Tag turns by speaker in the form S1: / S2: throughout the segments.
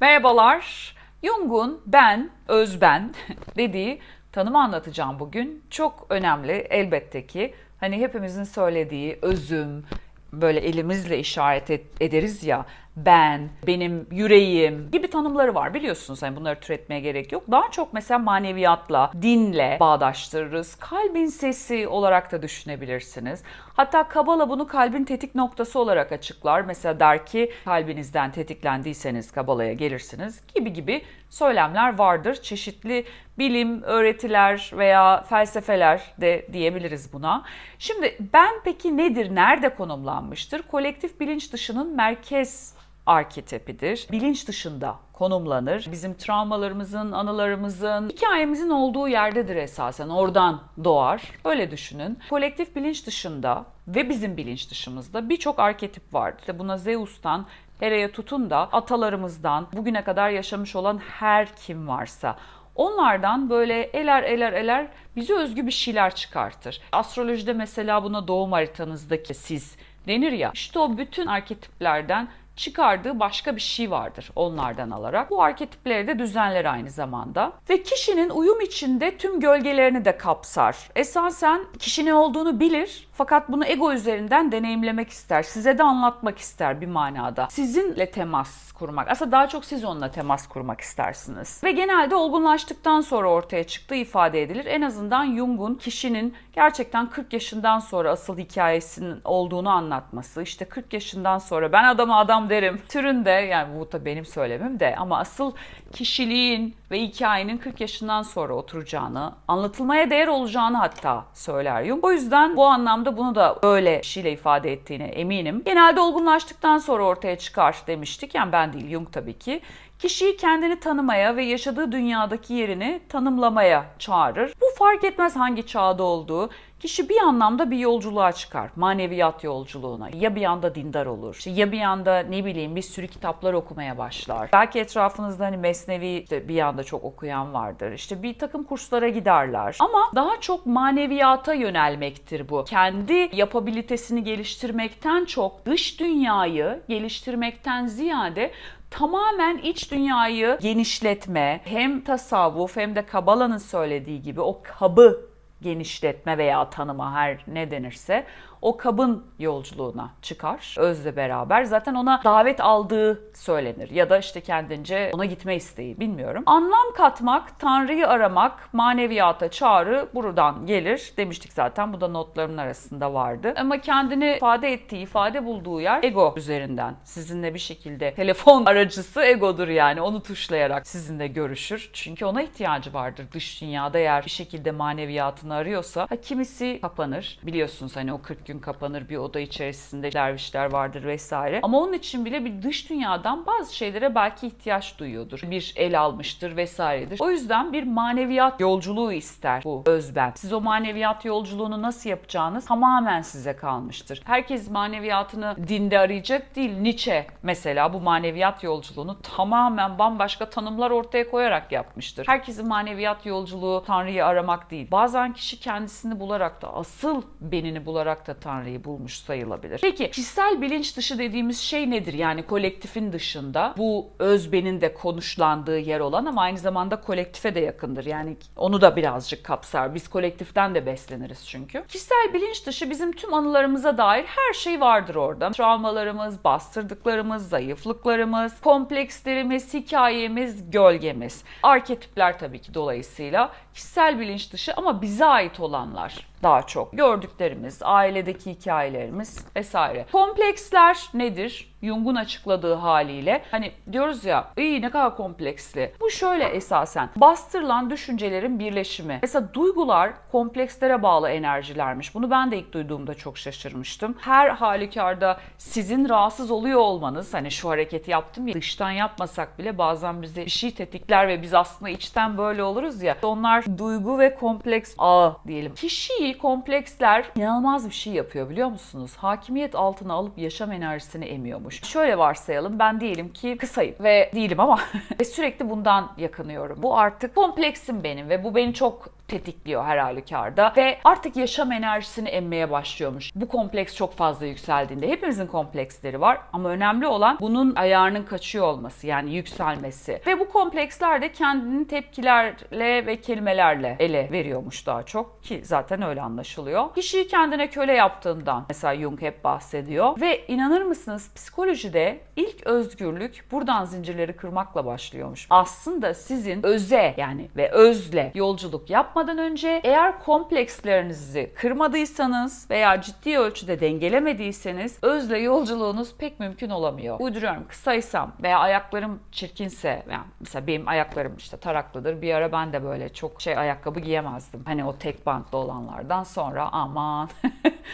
S1: Merhabalar. Jung'un ben, özben dediği tanımı anlatacağım bugün. Çok önemli elbette ki. Hani hepimizin söylediği özüm, böyle elimizle işaret et- ederiz ya ben, benim yüreğim gibi tanımları var biliyorsunuz. Hani bunları türetmeye gerek yok. Daha çok mesela maneviyatla, dinle bağdaştırırız. Kalbin sesi olarak da düşünebilirsiniz. Hatta Kabala bunu kalbin tetik noktası olarak açıklar. Mesela der ki kalbinizden tetiklendiyseniz Kabala'ya gelirsiniz gibi gibi söylemler vardır. Çeşitli bilim, öğretiler veya felsefeler de diyebiliriz buna. Şimdi ben peki nedir, nerede konumlanmıştır? Kolektif bilinç dışının merkez arketipidir. Bilinç dışında konumlanır. Bizim travmalarımızın, anılarımızın, hikayemizin olduğu yerdedir esasen. Oradan doğar. Öyle düşünün. Kolektif bilinç dışında ve bizim bilinç dışımızda birçok arketip vardır. İşte buna Zeus'tan Hera'ya tutun da atalarımızdan bugüne kadar yaşamış olan her kim varsa Onlardan böyle eler eler eler bize özgü bir şeyler çıkartır. Astrolojide mesela buna doğum haritanızdaki siz denir ya. İşte o bütün arketiplerden çıkardığı başka bir şey vardır onlardan alarak. Bu arketipleri de düzenler aynı zamanda. Ve kişinin uyum içinde tüm gölgelerini de kapsar. Esasen kişi ne olduğunu bilir fakat bunu ego üzerinden deneyimlemek ister. Size de anlatmak ister bir manada. Sizinle temas kurmak. Aslında daha çok siz onunla temas kurmak istersiniz. Ve genelde olgunlaştıktan sonra ortaya çıktığı ifade edilir. En azından Jung'un kişinin gerçekten 40 yaşından sonra asıl hikayesinin olduğunu anlatması. İşte 40 yaşından sonra ben adama adam derim. Türünde yani bu da benim söylemim de ama asıl kişiliğin ve hikayenin 40 yaşından sonra oturacağını, anlatılmaya değer olacağını hatta söyler Jung. O yüzden bu anlamda bunu da öyle bir ifade ettiğine eminim. Genelde olgunlaştıktan sonra ortaya çıkar demiştik. Yani ben değil Jung tabii ki. Kişiyi kendini tanımaya ve yaşadığı dünyadaki yerini tanımlamaya çağırır. Bu fark etmez hangi çağda olduğu. Kişi bir anlamda bir yolculuğa çıkar. Maneviyat yolculuğuna. Ya bir anda dindar olur. işte ya bir anda ne bileyim bir sürü kitaplar okumaya başlar. Belki etrafınızda hani Mesnevi işte bir anda çok okuyan vardır. İşte bir takım kurslara giderler. Ama daha çok maneviyata yönelmektir bu. Kendi yapabilitesini geliştirmekten çok dış dünyayı geliştirmekten ziyade tamamen iç dünyayı genişletme, hem tasavvuf hem de Kabala'nın söylediği gibi o kabı genişletme veya tanıma her ne denirse o kabın yolculuğuna çıkar özle beraber. Zaten ona davet aldığı söylenir ya da işte kendince ona gitme isteği bilmiyorum. Anlam katmak, Tanrı'yı aramak, maneviyata çağrı buradan gelir demiştik zaten. Bu da notlarımın arasında vardı. Ama kendini ifade ettiği, ifade bulduğu yer ego üzerinden. Sizinle bir şekilde telefon aracısı egodur yani. Onu tuşlayarak sizinle görüşür. Çünkü ona ihtiyacı vardır dış dünyada eğer bir şekilde maneviyatını arıyorsa. Ha, kimisi kapanır. Biliyorsunuz hani o 40 gün kapanır bir oda içerisinde dervişler vardır vesaire. Ama onun için bile bir dış dünyadan bazı şeylere belki ihtiyaç duyuyordur. Bir el almıştır vesairedir. O yüzden bir maneviyat yolculuğu ister bu özben. Siz o maneviyat yolculuğunu nasıl yapacağınız tamamen size kalmıştır. Herkes maneviyatını dinde arayacak değil. Nietzsche mesela bu maneviyat yolculuğunu tamamen bambaşka tanımlar ortaya koyarak yapmıştır. Herkesin maneviyat yolculuğu Tanrı'yı aramak değil. Bazen kişi kendisini bularak da asıl benini bularak da Tanrı'yı bulmuş sayılabilir. Peki kişisel bilinç dışı dediğimiz şey nedir? Yani kolektifin dışında bu özbenin de konuşlandığı yer olan ama aynı zamanda kolektife de yakındır. Yani onu da birazcık kapsar. Biz kolektiften de besleniriz çünkü. Kişisel bilinç dışı bizim tüm anılarımıza dair her şey vardır orada. Travmalarımız, bastırdıklarımız, zayıflıklarımız, komplekslerimiz, hikayemiz, gölgemiz. Arketipler tabii ki dolayısıyla kişisel bilinç dışı ama bize ait olanlar daha çok. Gördüklerimiz, ailedeki hikayelerimiz vesaire. Kompleksler nedir? Jung'un açıkladığı haliyle hani diyoruz ya iyi ne kadar kompleksli. Bu şöyle esasen bastırılan düşüncelerin birleşimi. Mesela duygular komplekslere bağlı enerjilermiş. Bunu ben de ilk duyduğumda çok şaşırmıştım. Her halükarda sizin rahatsız oluyor olmanız hani şu hareketi yaptım ya dıştan yapmasak bile bazen bizi bir şey tetikler ve biz aslında içten böyle oluruz ya. Onlar duygu ve kompleks ağı diyelim. Kişiyi kompleksler inanılmaz bir şey yapıyor biliyor musunuz? Hakimiyet altına alıp yaşam enerjisini emiyormuş. Şöyle varsayalım ben diyelim ki kısayım ve değilim ama sürekli bundan yakınıyorum. Bu artık kompleksim benim ve bu beni çok tetikliyor her halükarda ve artık yaşam enerjisini emmeye başlıyormuş. Bu kompleks çok fazla yükseldiğinde hepimizin kompleksleri var ama önemli olan bunun ayarının kaçıyor olması yani yükselmesi. Ve bu kompleksler de kendini tepkilerle ve kelimelerle ele veriyormuş daha çok ki zaten öyle anlaşılıyor. Kişiyi kendine köle yaptığından mesela Jung hep bahsediyor ve inanır mısınız psikolojide ilk özgürlük buradan zincirleri kırmakla başlıyormuş. Aslında sizin öze yani ve özle yolculuk yapmadan önce eğer komplekslerinizi kırmadıysanız veya ciddi ölçüde dengelemediyseniz özle yolculuğunuz pek mümkün olamıyor. Uyduruyorum kısaysam veya ayaklarım çirkinse yani mesela benim ayaklarım işte taraklıdır. Bir ara ben de böyle çok şey ayakkabı giyemezdim. Hani o tek bantlı olanlardan sonra aman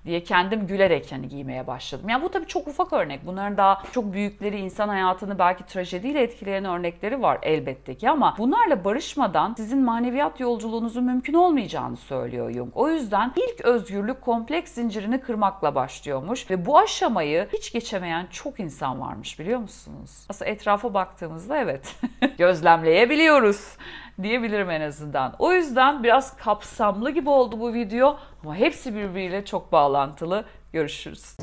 S1: diye kendim gülerek hani giymeye başladım. Yani bu tabii çok ufak örnek. Bunların daha çok büyükleri insan hayatını belki trajediyle etkileyen örnekleri var elbette ki ama bunlarla barışmadan sizin maneviyat yolculuğunuzun mümkün olmayacağını söylüyor Jung. O yüzden ilk özgürlük kompleks zincirini kırmakla başlıyormuş ve bu aşamayı hiç geçemeyen çok insan varmış biliyor musunuz? Aslında etrafa baktığımızda evet gözlemleyebiliyoruz diyebilirim en azından. O yüzden biraz kapsamlı gibi oldu bu video ama hepsi birbiriyle çok bağlantılı. Görüşürüz.